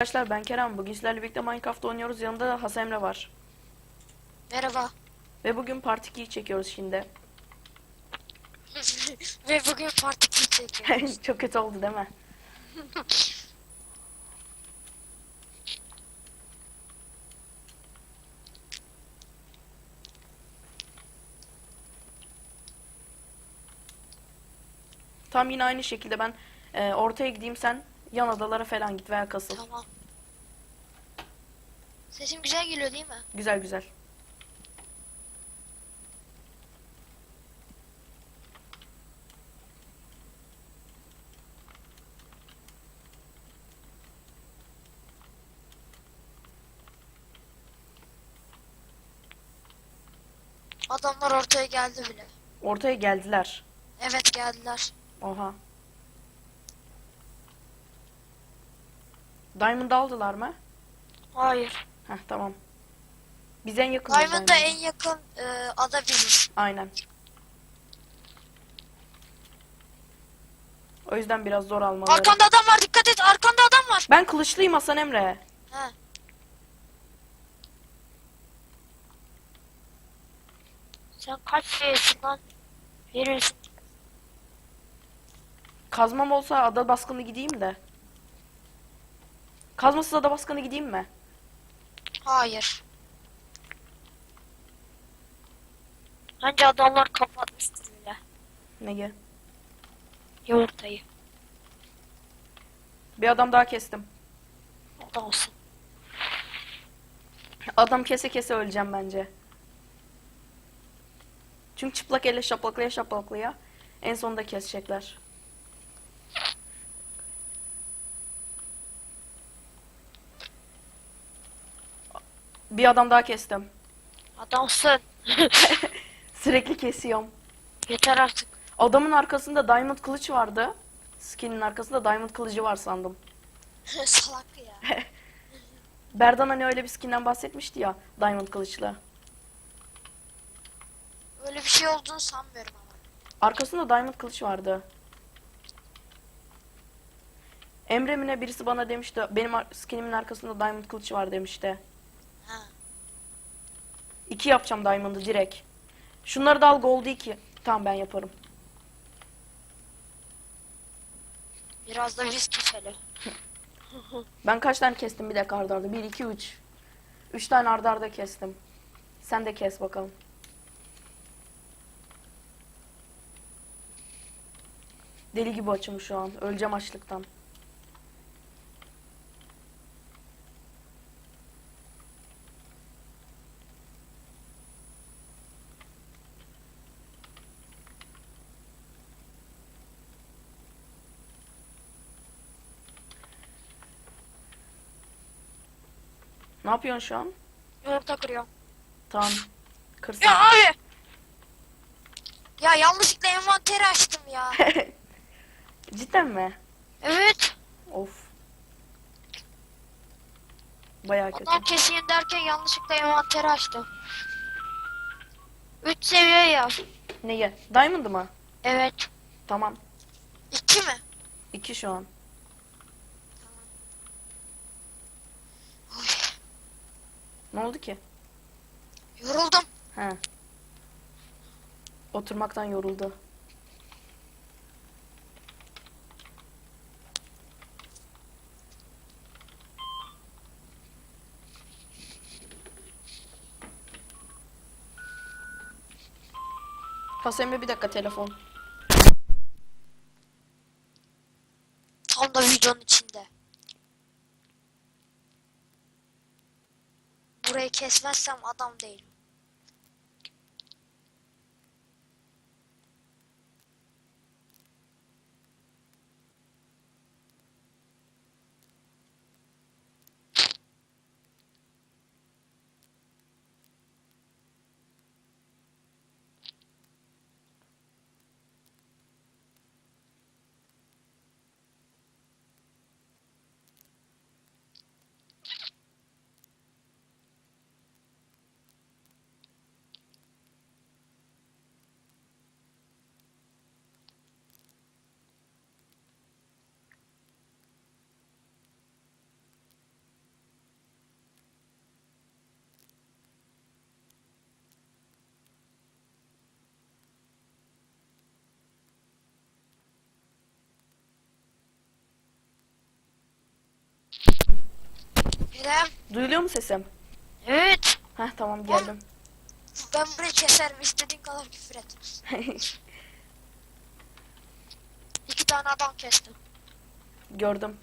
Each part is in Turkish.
Arkadaşlar ben Kerem. Bugün sizlerle birlikte Minecraft oynuyoruz. Yanımda da Hasan Emre var. Merhaba. Ve bugün Part 2'yi çekiyoruz şimdi. Ve bugün part 2 çekiyoruz. Çok kötü oldu değil mi? Tam yine aynı şekilde ben e, ortaya gideyim sen yan adalara falan git veya kasıl. tamam. Sesim güzel geliyor değil mi? Güzel güzel. Adamlar ortaya geldi bile. Ortaya geldiler. Evet geldiler. Oha. Diamond aldılar mı? Hayır. Heh tamam. Biz en yakınız Diamond'a en yakın e, ada biziz. Aynen. O yüzden biraz zor almaları. Arkanda adam var dikkat et arkanda adam var. Ben kılıçlıyım Hasan Emre. He. Sen kaç seviyesin lan? Verirsin. Kazmam olsa ada baskını gideyim de. Kazmasız ada baskını gideyim mi? Hayır. Bence adamlar kapatmıştır bile. Neyi? Yumurtayı. Bir adam daha kestim. Adamsın. Adam kese kese öleceğim bence. Çünkü çıplak elle şaplaklaya şaplaklaya en sonunda kesecekler. Bir adam daha kestim. Adamsın. Sürekli kesiyorum. Yeter artık. Adamın arkasında diamond kılıç vardı. Skin'in arkasında diamond kılıcı var sandım. Salak ya. Berdan hani öyle bir skinden bahsetmişti ya diamond kılıçla. Öyle bir şey olduğunu sanmıyorum ama. Arkasında diamond kılıç vardı. Emre mi ne birisi bana demişti. Benim ar- skinimin arkasında diamond kılıç var demişti. Ha. İki yapacağım diamond'ı direkt. Şunları da al gold 2. Tamam ben yaparım. Biraz da biz keselim. Ben kaç tane kestim bir dakika arda arda? 1, 2, 3. 3 tane arda arda kestim. Sen de kes bakalım. Deli gibi açım şu an. Öleceğim açlıktan. Ne yapıyorsun şu an? Yumurta kırıyorum. Tamam. Kırsın. Ya abi. Ya yanlışlıkla envanteri açtım ya. Cidden mi? evet. Of. Bayağı kötü. Adam keseyim derken yanlışlıkla envanteri açtım. 3 seviye yaz. Neyi? Diamond mı? Evet. Tamam. 2 mi? 2 şu an. Ne oldu ki? yoruldum. He. Oturmaktan yoruldu. Hasemle bir dakika telefon. Tam da videonun içinde. Burayı kesmezsem adam değilim. İrem. Duyuluyor mu sesim? Evet. Heh tamam geldim. Ben burayı keserim. istediğin kadar küfür et. İki tane adam kestim. Gördüm.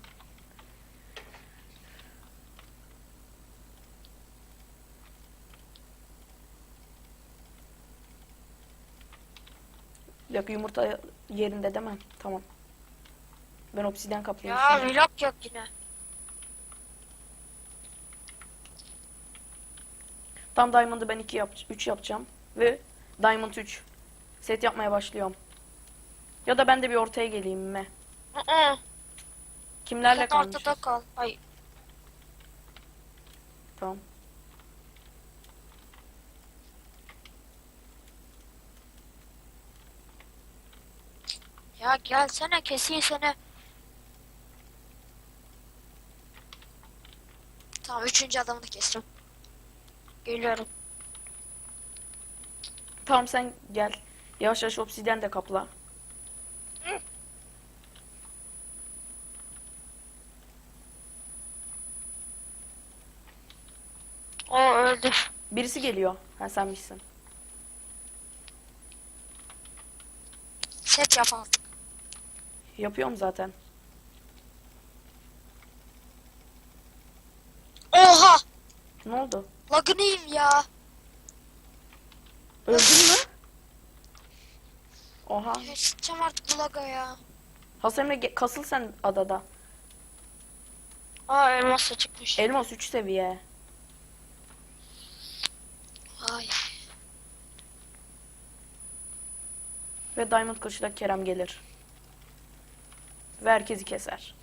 Dakika yumurta yerinde değil mi? Tamam. Ben obsidyen kaplayayım. Ya şimdi. vlog yok yine. Tam Diamond'ı ben 2 yap 3 yapacağım ve Diamond 3 set yapmaya başlıyorum. Ya da ben de bir ortaya geleyim mi? Hı Kimlerle Sen kalmışız? ortada kal. Ay. Tamam. Ya gelsene keseyim seni. Tamam üçüncü adamı da kestim. Geliyorum. Tamam sen gel. Yavaş yavaş obsidyen de kapla. O öldü. Birisi geliyor. Ha sen misin? Set yap artık. Yapıyorum zaten. Oha! Ne oldu? Lagını yiyeyim ya. Öldün mü? Oha. Geçeceğim artık bu laga ya. Hasan Emre kasıl sen adada. Aa elmas da çıkmış. Elmas 3 seviye. Ay. Ve Diamond kılıçla Kerem gelir. Ve herkesi keser.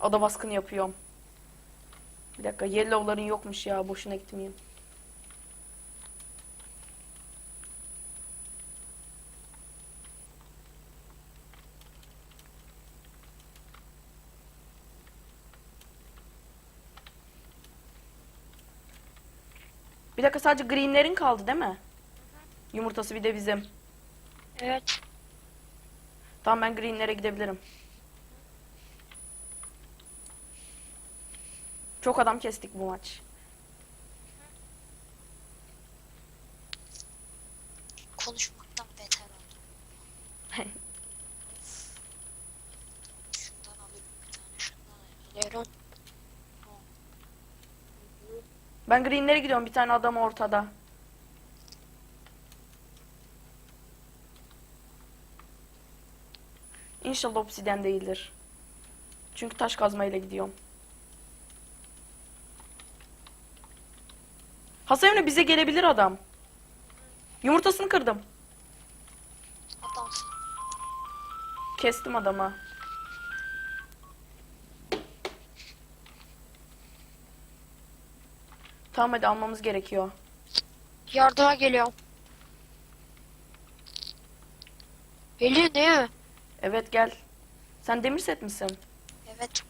Ada baskını yapıyorum. Bir dakika yellow'ların yokmuş ya boşuna gitmeyeyim. Bir dakika sadece greenlerin kaldı değil mi? Yumurtası bir de bizim. Evet. Tamam ben greenlere gidebilirim. Çok adam kestik bu maç. Konuşmaktan beter oldu. Şundan alayım bir tane şundan alıyorum. Ben greenlere gidiyorum bir tane adam ortada. İnşallah obsidyen değildir. Çünkü taş kazmayla gidiyorum. Hasan Emre bize gelebilir adam. Yumurtasını kırdım. Adamsın. Kestim adamı. Tamam hadi almamız gerekiyor. Yardıma geliyorum. Geliyor değil mi? Evet gel. Sen demir set misin? Evet.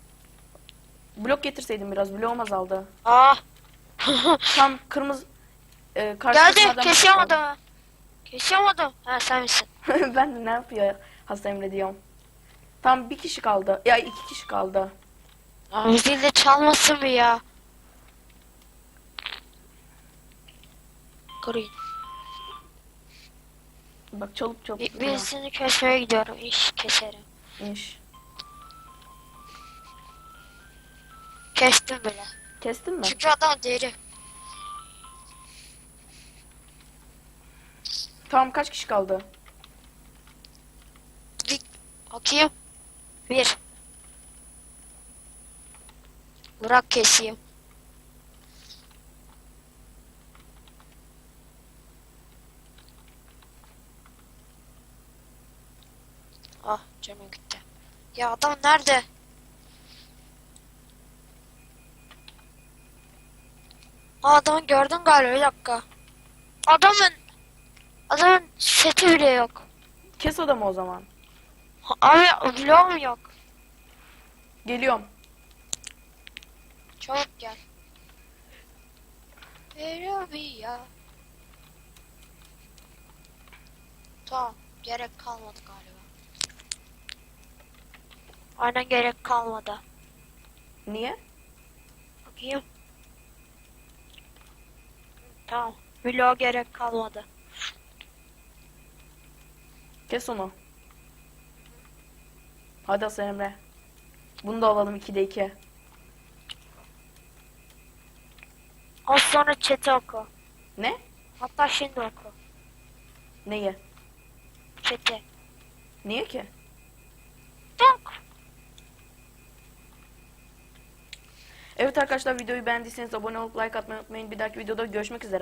Blok getirseydin biraz. Bloğum azaldı. Aa. Tam kırmızı... E, Geldi. Kesiyorum adamı. Ha sen misin? ben de ne yapıyor Hasan Emre diyorum. Tam bir kişi kaldı. Ya iki kişi kaldı. Abi zil de çalmasın mı ya? Green. Bak çalıp çalıp Bir, duruyor. birisini kesmeye gidiyorum. İş keserim. İnş. Kestim bile. Kestin mi? Çünkü adam deri. Tamam kaç kişi kaldı? Bir bakayım. Bir. Bırak keseyim. Ah canım gitti. Ya adam nerede? Adamı gördün galiba bir dakika. Adamın adamın seti bile yok. Kes adamı o zaman. Ha, Abi vlogum yok. Geliyorum. Çabuk gel. Veriyor bir ya. Tamam. Gerek kalmadı galiba. Aynen gerek kalmadı. Niye? Bakayım. Tamam. Vlog gerek kalmadı. Kes onu. Hadi Hasan Emre. Bunu da alalım 2'de 2. Az sonra chat'i oku. Ne? Hatta şimdi oku. Neyi? Chat'i. Niye ki? Evet arkadaşlar videoyu beğendiyseniz abone olup like atmayı unutmayın. Bir dahaki videoda görüşmek üzere.